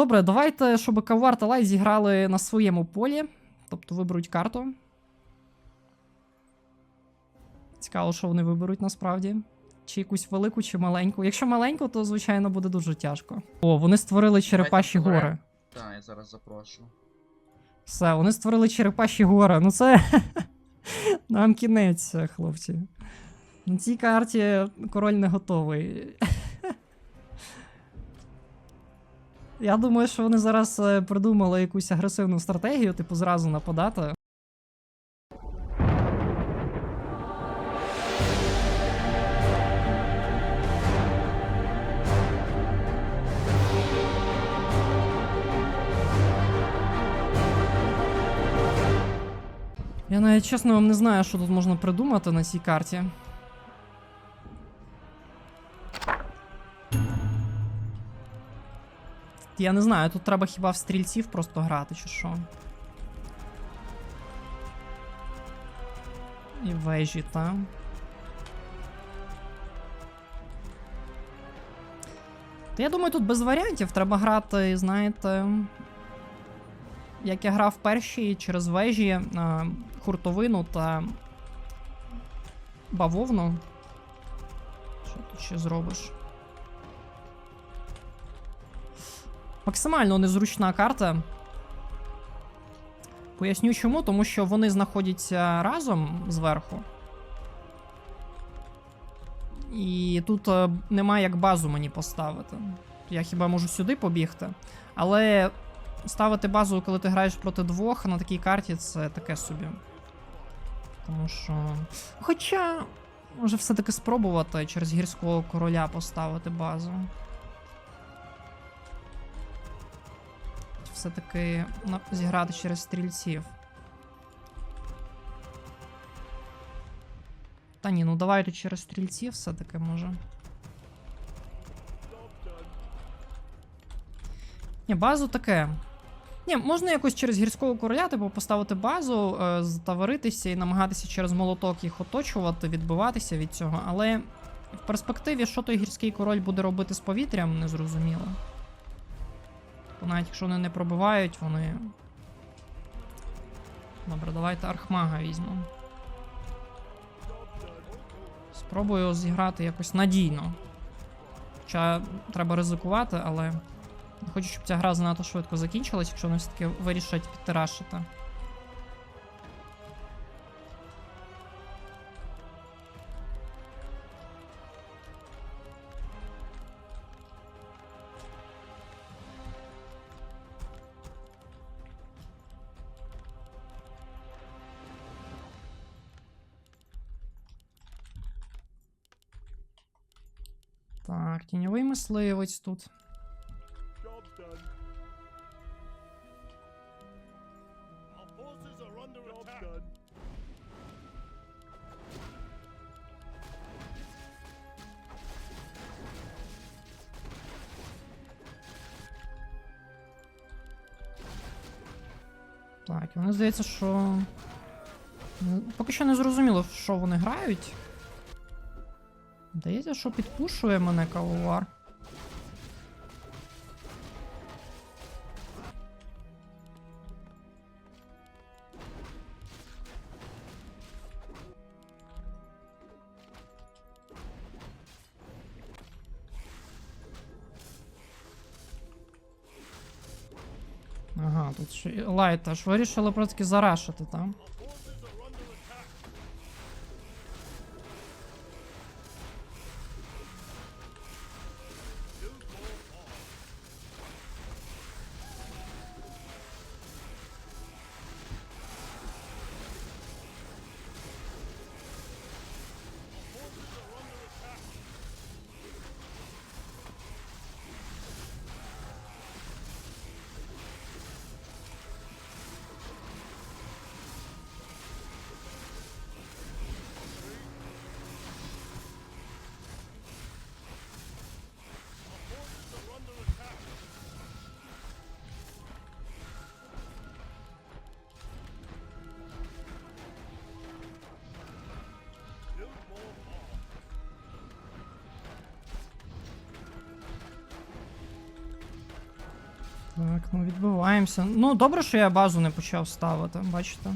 Добре, давайте, щоб Кавар та Лай зіграли на своєму полі. Тобто виберуть карту. Цікаво, що вони виберуть насправді. Чи якусь велику, чи маленьку. Якщо маленьку, то звичайно буде дуже тяжко. О, вони створили черепаші гори. Так, я зараз запрошу. Все, вони створили черепаші гори. Ну це. Нам кінець, хлопці. На цій карті король не готовий. Я думаю, що вони зараз е, придумали якусь агресивну стратегію, типу, зразу нападати. Я навіть чесно вам не знаю, що тут можна придумати на цій карті. Я не знаю, тут треба хіба в стрільців просто грати, чи що. І вежі, та. Та я думаю, тут без варіантів треба грати, знаєте. Як я грав першій через вежі, е, хуртовину та бавовну. Що тут ще зробиш? Максимально незручна карта. Поясню чому, тому що вони знаходяться разом зверху. І тут е, немає як базу мені поставити. Я хіба можу сюди побігти. Але ставити базу, коли ти граєш проти двох на такій карті, це таке собі. Тому що. Хоча, може все-таки спробувати через гірського короля поставити базу. Все-таки на- зіграти через стрільців. Та ні, ну давайте через стрільців все-таки може. Ні, базу таке. Ні, можна якось через гірського короля, типу, поставити базу, е, затаваритися і намагатися через молоток їх оточувати, відбиватися від цього, але в перспективі, що той гірський король буде робити з повітрям, не зрозуміло. Бо навіть якщо вони не пробивають, вони. Добре, давайте архмага візьмемо. Спробую зіграти якось надійно. Хоча треба ризикувати, але. Не хочу, щоб ця гра занадто швидко закінчилась, якщо вони все-таки вирішать підтирашити. Так, тіньовий мисливець тут. Так, і мені здається, що. ну, Поки що не зрозуміло, в що вони грають. Здається, що підпушує мене кавовар. Ага, тут ще лайт вирішили просто зарашити там. Так, ну відбуваємося. Ну, добре, що я базу не почав ставити, бачите.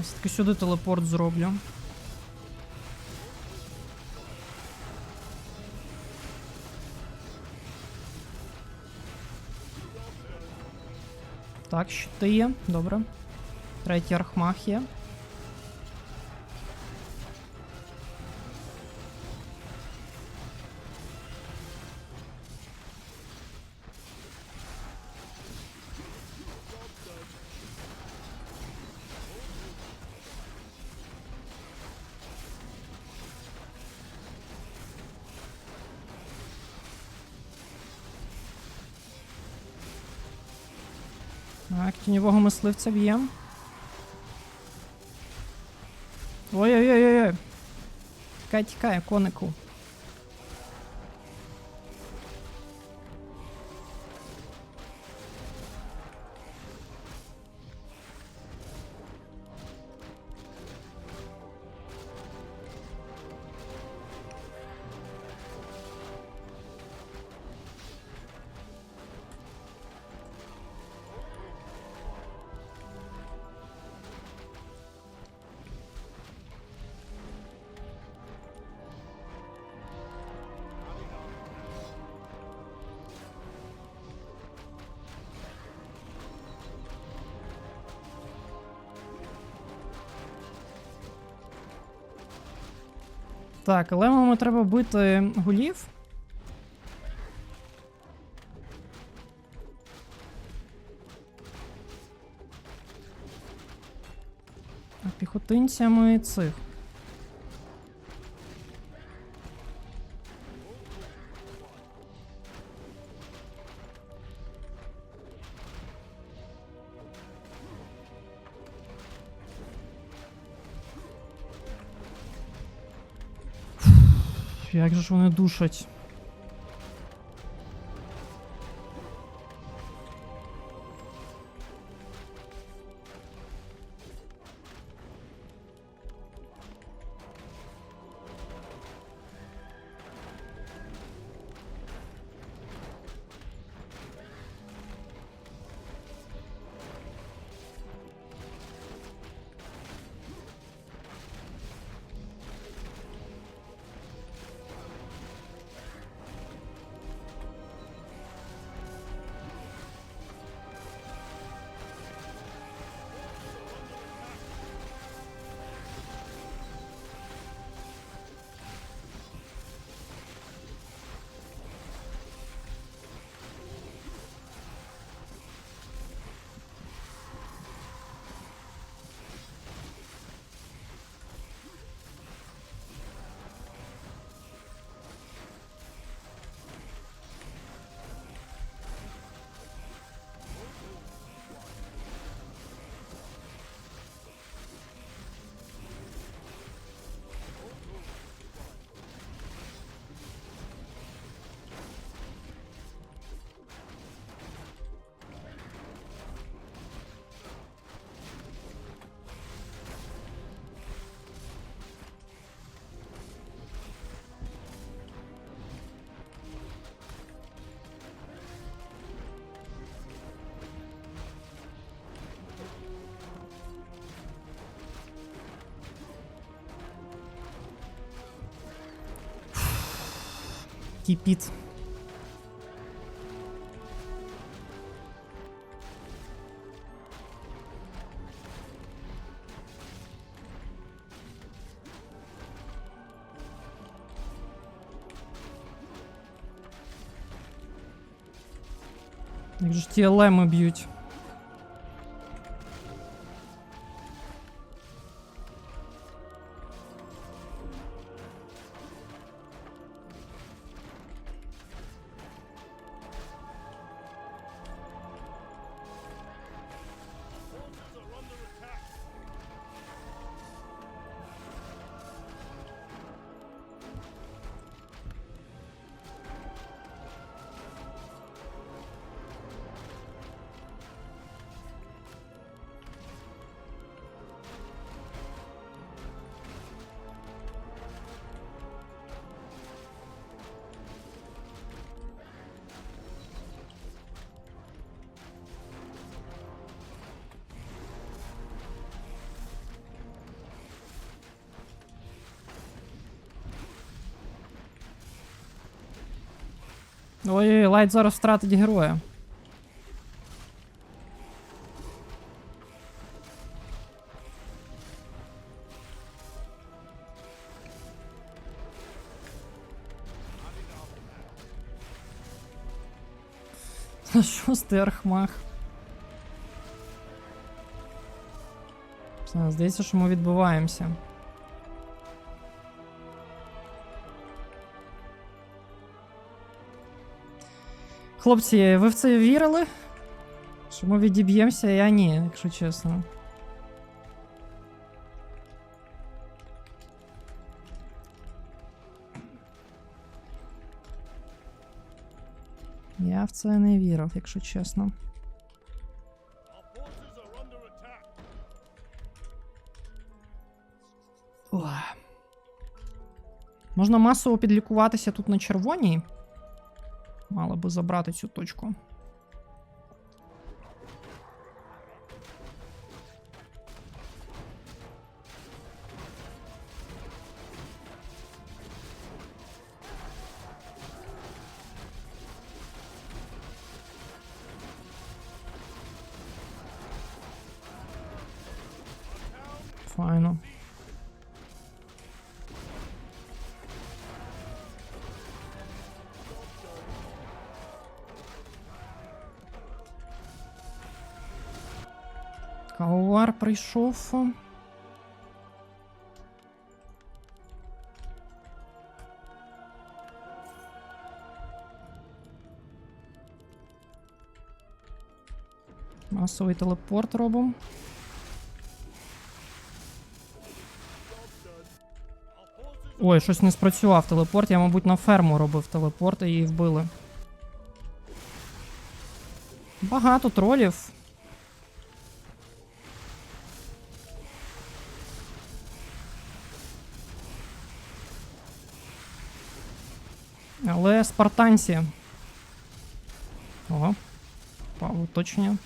Все-таки сюди телепорт зроблю. Так, щити є, добре. Третій архмах є. Так, тіньового мисливця б'єм. Ой-ой-ой-ой. Тікай, тікай, конику. Так, лемами треба бити гулів. А піхотинцями цих. jakżeż one duszyć. кипит. Як же ті елеми б'ють. Ой, лайт зараз втратить героя. Шостий архмах. Здається, що ми відбиваємося. Хлопці, ви в це вірили? Що ми відіб'ємося, я ні, якщо чесно. Я в це не вірив, якщо чесно. Можна масово підлікуватися тут на червоній. Мало би забрати цю точку. Каувар прийшов. Масовий телепорт робимо. Ой, щось не спрацював телепорт. Я, мабуть, на ферму робив телепорт і її вбили. Багато тролів. Спартанці. О, Павло, уточнення.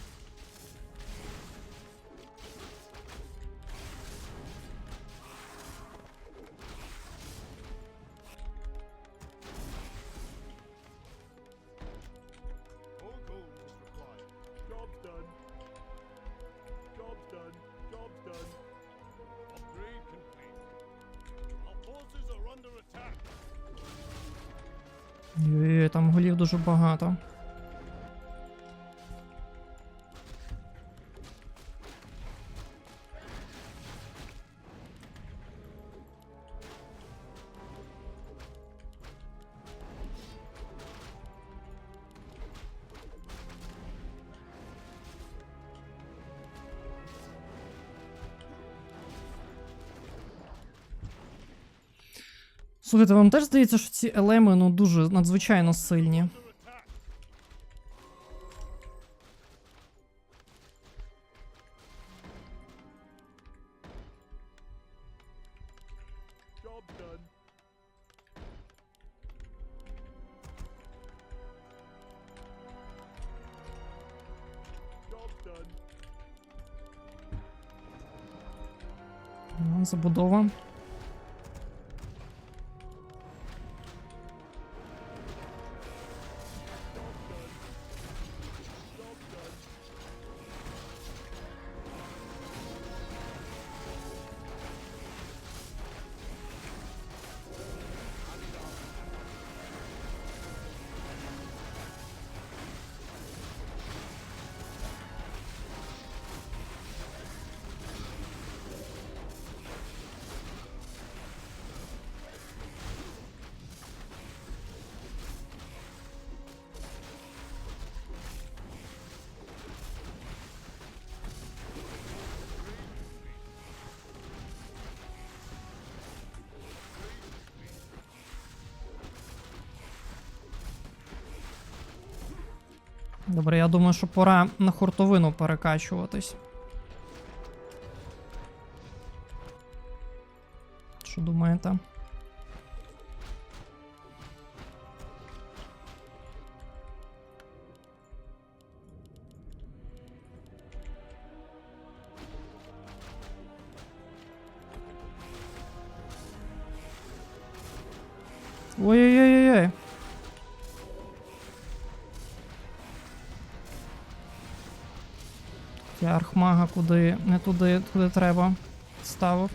Є, там голів дуже багато. Слухайте, вам теж здається, що ці елеми ну дуже надзвичайно сильні. Забудова. Добре, я думаю, що пора на хуртовину перекачуватись. Що думаєте? Ой-ой-ой-ой. Я архмага куди не туди, куди треба. Ставив.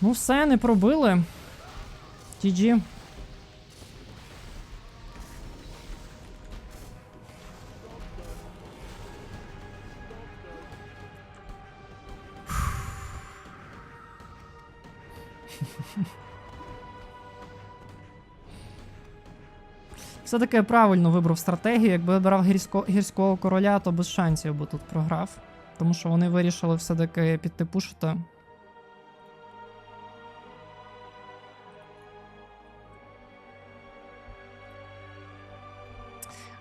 Ну все, не пробили. GG. Все-таки правильно вибрав стратегію. Якби я брав гірсько, гірського короля, то без шансів би тут програв. Тому що вони вирішили все-таки піти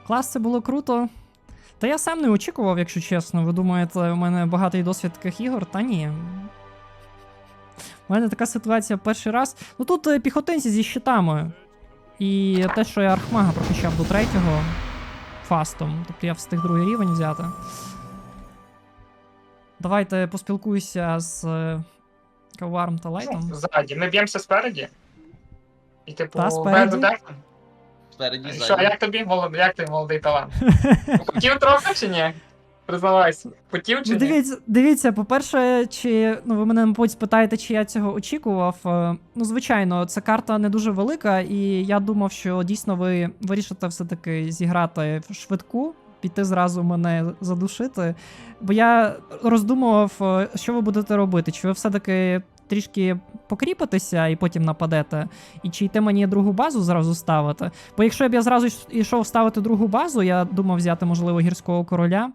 Клас, це було круто. Та я сам не очікував, якщо чесно. Ви думаєте, у мене багатий досвід таких ігор? Та ні. У мене така ситуація перший раз. Ну тут е, піхотинці зі щитами. І те, що я архмага прокачав до третього фастом. Тобто я встиг другий рівень взяти. Давайте поспілкуюся з е, Каварм та Лайтом. Ну, Ззаді. Ми б'ємося спереді. І типу, Та, спереді. Спереді Що, ззаді. як тобі, молод... як ти молодий талант? Хотів трохи чи ні? Признавайся. Хотів чи Ну, ні? дивіться, дивіться, по-перше, чи ну ви мене, мабуть, спитаєте, чи я цього очікував. Е, Ну, звичайно, ця карта не дуже велика, і я думав, що дійсно ви вирішите все-таки зіграти в швидку, піти зразу мене задушити. Бо я роздумував, е, що ви будете робити. Чи ви все-таки трішки покріпитеся і потім нападете, і чи йти мені другу базу зразу ставити? Бо якщо б я зразу йшов ставити другу базу, я думав взяти, можливо, гірського короля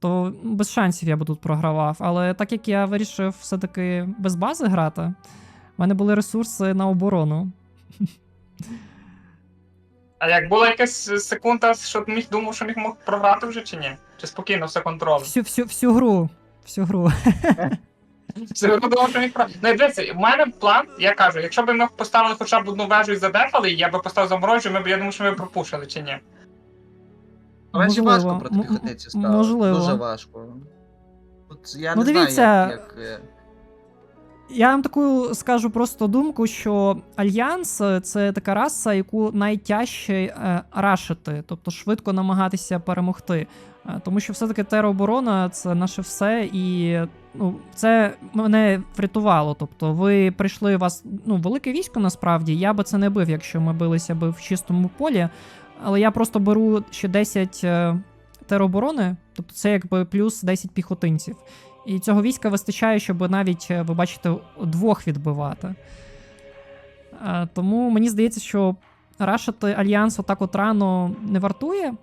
то без шансів я би тут програвав. Але так як я вирішив все-таки без бази грати, в мене були ресурси на оборону. А як була якась секунда, що ти міг думав, що міг мог програти вже чи ні? Чи спокійно все контроль? Всю, всю, всю гру. Всю гру. Все одно думав, що програти. Ну дивіться, в мене план, я кажу, якщо б ми поставили хоча б одну вежу і задефали, я би поставив заморожу, ми б я думаю, що ми б пропушили чи ні. Вежі Можливо, важко проти м- піхотиці м- можливо. Дуже важко. От я Ну, не дивіться. знаю, як, як... е, Я вам таку скажу просто думку, що Альянс е, це така раса, яку найтяжче е, рашити, тобто швидко намагатися перемогти. Е, Тому що все-таки тероборона це наше все, і ну, це мене врятувало. Тобто, ви прийшли у вас ну, велике військо насправді. Я би це не бив, якщо ми билися би в чистому полі. Але я просто беру ще 10 е, тероборони, тобто це якби плюс 10 піхотинців. І цього війська вистачає, щоб навіть, е, ви бачите, двох відбивати. Е, Тому мені здається, що рашити альянс отак от рано не вартує.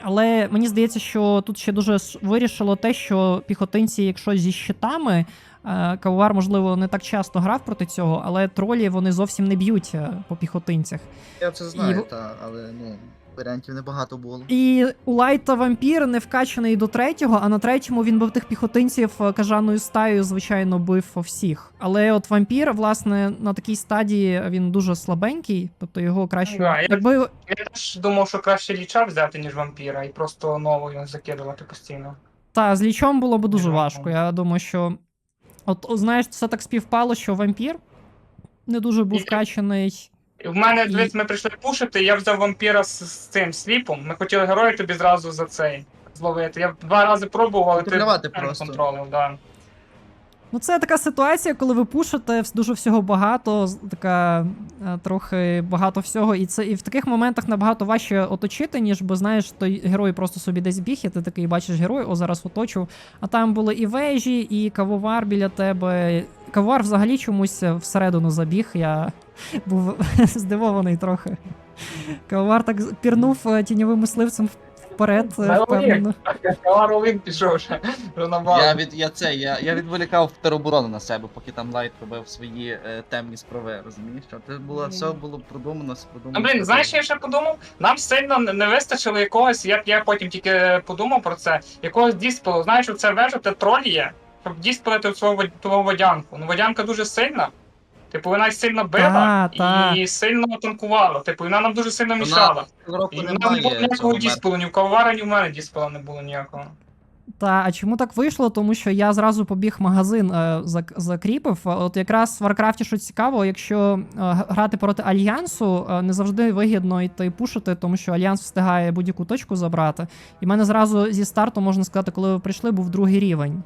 Але мені здається, що тут ще дуже вирішило те, що піхотинці, якщо зі щитами, е, Кавуар, можливо, не так часто грав проти цього, але тролі вони зовсім не б'ють е, по піхотинцях. Я це знаю, І- та, але ну, варіантів небагато було. І у Лайта вампір не вкачаний до третього, а на третьому він бив тих піхотинців е, кажаною стаєю, звичайно, бив всіх. Але от вампір, власне, на такій стадії він дуже слабенький, тобто його краще. Да, я- Якби Я теж думав, що краще ліча взяти, ніж вампіра, і просто новою закидувати постійно. та з лічом було б дуже важко. Я думаю, що. От, знаєш, це так співпало, що вампір. не дуже був вкачаний. В мене, І- дивись, ми прийшли пушити, я взяв вампіра з, з цим сліпом. Ми хотіли героя тобі зразу за цей зловити. Я два рази пробував, але ти Контролювати просто. контролив, да. Ну, це така ситуація, коли ви пушите вс- дуже всього багато, з- така е, трохи багато всього, і це і в таких моментах набагато важче оточити, ніж бо знаєш, той герой просто собі десь біг, і ти такий бачиш герой, о, зараз оточу. А там були і вежі, і кавовар біля тебе. Кавовар взагалі чомусь всередину забіг. Я був здивований трохи. Кавовар так з- пірнув е, тіньовим мисливцем вперед, е, впевнено. Ролин пішов вже. Я від я це, я, я відволікав тероборону на себе, поки там лайт робив свої е, темні справи, розумієш? Що це було все було продумано, все Ну, блін, знаєш, що я ще подумав? Нам сильно не- вистачило якогось, як я потім тільки подумав про це, якогось діспелу. Знаєш, це вежа, це троль є, щоб діспелити свого вод- твого водянку. Ну, водянка дуже сильна. Типу, вона сильно била Та, та. і сильно танкувала. Типу, вона нам дуже сильно мішала. І в не було ніякого діспелу, ні в кавара, ні в мене діспела не було ніякого. Та, а чому так вийшло? Тому що я зразу побіг магазин е, зак- закріпив. От якраз в Варкрафті, що цікаво, якщо е, грати проти альянсу, е, не завжди вигідно йти пушити, тому що альянс встигає будь-яку точку забрати. І в мене зразу зі старту, можна сказати, коли ви прийшли, був другий рівень.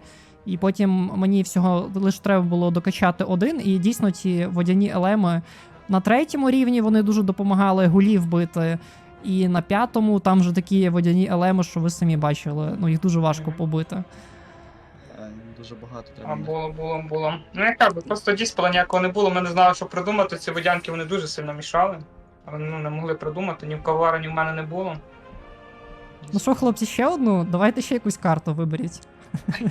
І потім мені всього лише треба було докачати один, і дійсно ті водяні елеми на третьому рівні вони дуже допомагали гулів бити. І на п'ятому там вже такі водяні елеми, що ви самі бачили. Ну їх дуже важко побити. Е, Дуже багато А треба. було, було, було. Ну я кажу, просто діспела ніякого не було. Ми не знали, що придумати. Ці водянки вони дуже сильно мішали. Але ну, не могли придумати, ні в кавара, ні в мене не було. Ну що, хлопці, ще одну? Давайте ще якусь карту виберіть.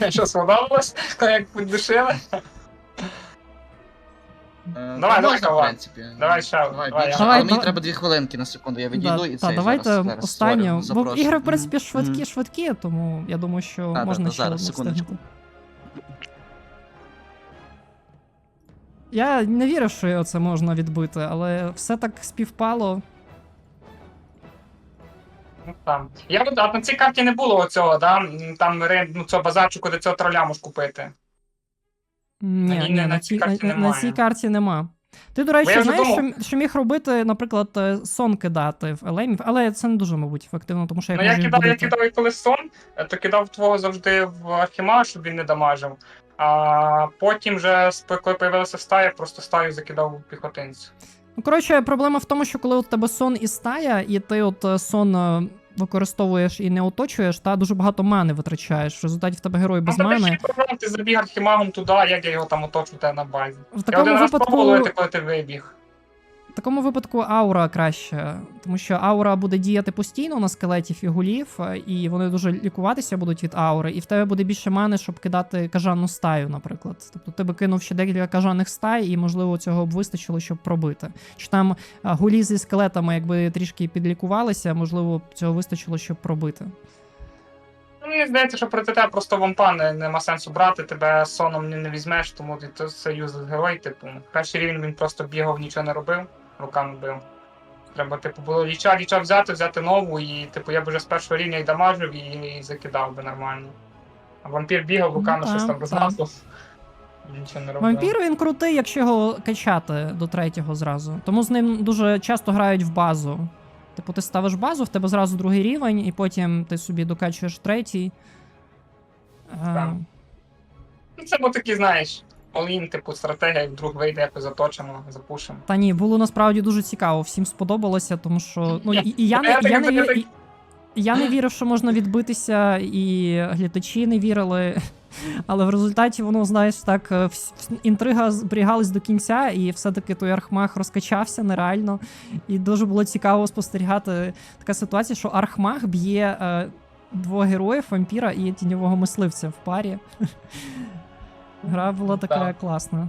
Що сподобалось, як піддушили? Е, Давай, та давай, в принципі. Давай ще, Давай, давай, більше. я- Давай, Але мені давай. треба дві хвилинки на секунду, я відійду і та, це. давайте зараз, створю, Бо запрошую. ігри, в принципі, швидкі, мгм. швидкі, тому я думаю, що та, можна та, ще зараз, одну секундочку. встигнути. Я не вірив, що це можна відбити, але все так співпало. Там. Я от, а на цій карті не було оцього, да? Там ну, цього базарчику, де цього троля можеш купити. Ні, ній ні, на на, цій на, карті на, на цій карті нема. Ти, до речі, знаєш, що, що міг робити, наприклад, е, сон кидати в елемів, але це не дуже, мабуть, ефективно, тому що як ну я кидав, я кидав і коли сон, е, то кидав твого завжди в архіма, щоб він не дамажив. А потім вже, коли появилася стая, просто стаю закидав у піхотинцю. Ну, коротше, проблема в тому, що коли у тебе сон і стая, і ти от е, сон використовуєш і не оточуєш, та дуже багато мани витрачаєш. В результаті в тебе герой без мани. ти забіг архімагом туди, як я його там оточу те на базі. В Я один випадку... раз пробував коли ти вибіг. Такому випадку аура краще, тому що аура буде діяти постійно на скелетів і гулів, е, і вони дуже лікуватися будуть від аури, і в тебе буде більше мани, щоб кидати кажанну стаю, наприклад. Тобто ти би кинув ще декілька кажаних стай, і можливо цього б вистачило, щоб пробити. Чи там гулі зі скелетами, якби трішки підлікувалися, можливо, цього вистачило, щоб пробити. Ну, Мені здається, що проти тебе просто вампа не, нема сенсу брати, тебе соном не, візьмеш, тому ти юзлес герой, типу. Перший рівень він просто бігав, нічого не робив, руками бив. Треба, типу, було ліча, ліча взяти, взяти нову, і типу я б вже з першого рівня і дамажив, і, і закидав би нормально. А вампір бігав, руками Ну, щось там розмазав. Нічого не робив. Вампір він крутий, якщо його качати до третього зразу. Тому з ним дуже часто грають в базу. Типу, ти ставиш базу, в тебе зразу другий рівень, і потім ти собі докачуєш третій. Е, Так. Ну, Це був такий, знаєш, all-in, типу, стратегія, як вдруг вийде, якось заточимо, запушимо. Та ні, було насправді дуже цікаво, всім сподобалося, тому що. Ну, і, і я, не, Я не, вір- і- я не вірив, що можна відбитися, і глядачі не вірили. Але в результаті воно, знаєш, так, е, інтрига зберігалась до кінця, і все-таки той архмаг розкачався нереально. І дуже було цікаво спостерігати така ситуація, що архмаг б'є е, двох героїв, вампіра і тіньового мисливця в парі. Гра була така Так. класна.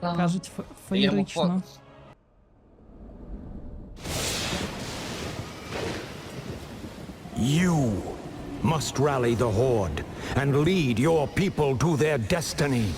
Кажуть, фе- Я йому феєрично. фо- You must rally the Horde and lead your people to their destiny.